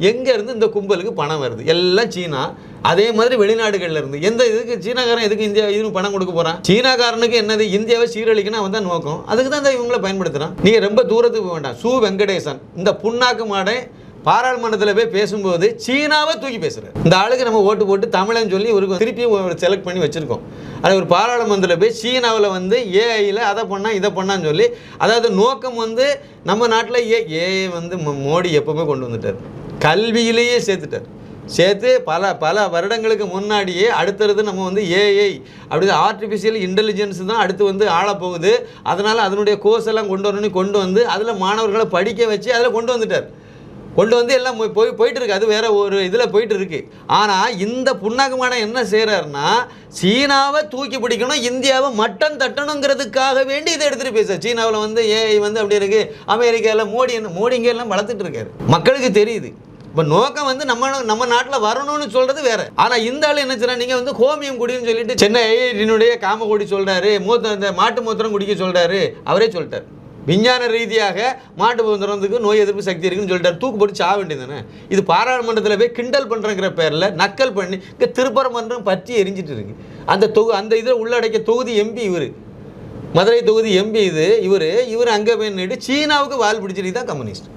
எங்கேருந்து இந்த கும்பலுக்கு பணம் வருது? எல்லாம் சீனா. அதே மாதிரி வெளிநாடுகள்ல இருந்து. எந்த இதுக்கு சீனாக்காரன் எதுக்கு இந்தியா இதுக்கு பணம் கொடுக்க போகிறான் சீனாக்காரனுக்கு என்னது? இந்தியாவை சீரழிக்கணும் அவன் தான் நோக்கம். அதுக்கு தான் இந்த இவங்களை பயன்படுத்துகிறான் நீங்கள் ரொம்ப தூரத்துக்கு போக வேண்டாம். சு வெங்கடேசன் இந்த புண்ணாக்கு மாடை பாராளுமன்றத்தில் போய் பேசும்போது சீனாவை தூக்கி பேசுகிறார் இந்த ஆளுக்கு நம்ம ஓட்டு போட்டு தமிழன் சொல்லி ஒரு திருப்பி ஒரு செலக்ட் பண்ணி வச்சுருக்கோம். அது ஒரு பாராளுமன்றத்தில் போய் சீனாவில் வந்து ஏஐயில் அதை பண்ணால் இதை பண்ணான்னு சொல்லி அதாவது நோக்கம் வந்து நம்ம நாட்டில் ஏ ஏஐ வந்து மோ- மோடி எப்போவுமே கொண்டு வந்துட்டார். கல்வியிலேயே சேர்த்துட்டார். சேர்த்து பல பல வருடங்களுக்கு முன்னாடியே அடுத்தடுத்து நம்ம வந்து ஏஐ அப்படி ஆர்டிஃபிஷியல் இன்டெலிஜென்ஸ் தான் அடுத்து வந்து ஆளப்போகுது. அதனால் அதனுடைய கோர்ஸ் எல்லாம் கொண்டு வரணும்னு கொண்டு வந்து அதில் மாணவர்களை படிக்க வச்சு அதில் கொண்டு வந்துட்டார். கொண்டு வந்து எல்லாம் போய் போய் போயிட்டு இருக்கு. அது வேற ஒரு இதில் போயிட்டு இருக்கு. ஆனால் இந்த புண்ணாக்குமான என்ன செய்கிறாருன்னா சீனாவை தூக்கி பிடிக்கணும் இந்தியாவை மட்டம் தட்டணுங்கிறதுக்காக வேண்டி இதை எடுத்துகிட்டு பேச சீனாவில் வந்து ஏஐ வந்து அப்படி இருக்கு. அமெரிக்காவில் மோடி என்ன மோடி இங்கே எல்லாம் வளர்த்துட்டு இருக்காரு. மக்களுக்கு தெரியுது. இப்போ நோக்கம் வந்து நம்ம நம்ம நாட்டில் வரணும்னு சொல்றது வேற. ஆனால் இந்த ஆள் என்ன செய்யறா நீங்கள் வந்து ஹோமியம் குடின்னு சொல்லிட்டு சென்னை ஐஐடியினுடைய காமகுடி சொல்றாரு. மூத்த இந்த மாட்டு மூத்திரம் குடிக்க சொல்றாரு. அவரே சொல்லிட்டார். விஞ்ஞான ரீதியாக மாட்டு மூத்திரத்துக்கு நோய் எதிர்ப்பு சக்தி இருக்குன்னு சொல்லிட்டார். தூக்கு போட்டு சாக வேண்டியதானே இது பாராளுமன்றத்தில் போய் கிண்டல் பண்ணுறங்கிற பேரில் நக்கல் பண்ணி இங்கே திருப்பரமன்றம் பற்றி எரிஞ்சிட்டு இருக்கு. அந்த தொகு அந்த இதில் உள்ளடக்கிய தொகுதி எம்பி இவர். மதுரை தொகுதி எம்பி இது. இவர் இவர் அங்கே போய் சீனாவுக்கு வால் பிடிச்சிட்டு தான் கம்யூனிஸ்ட்.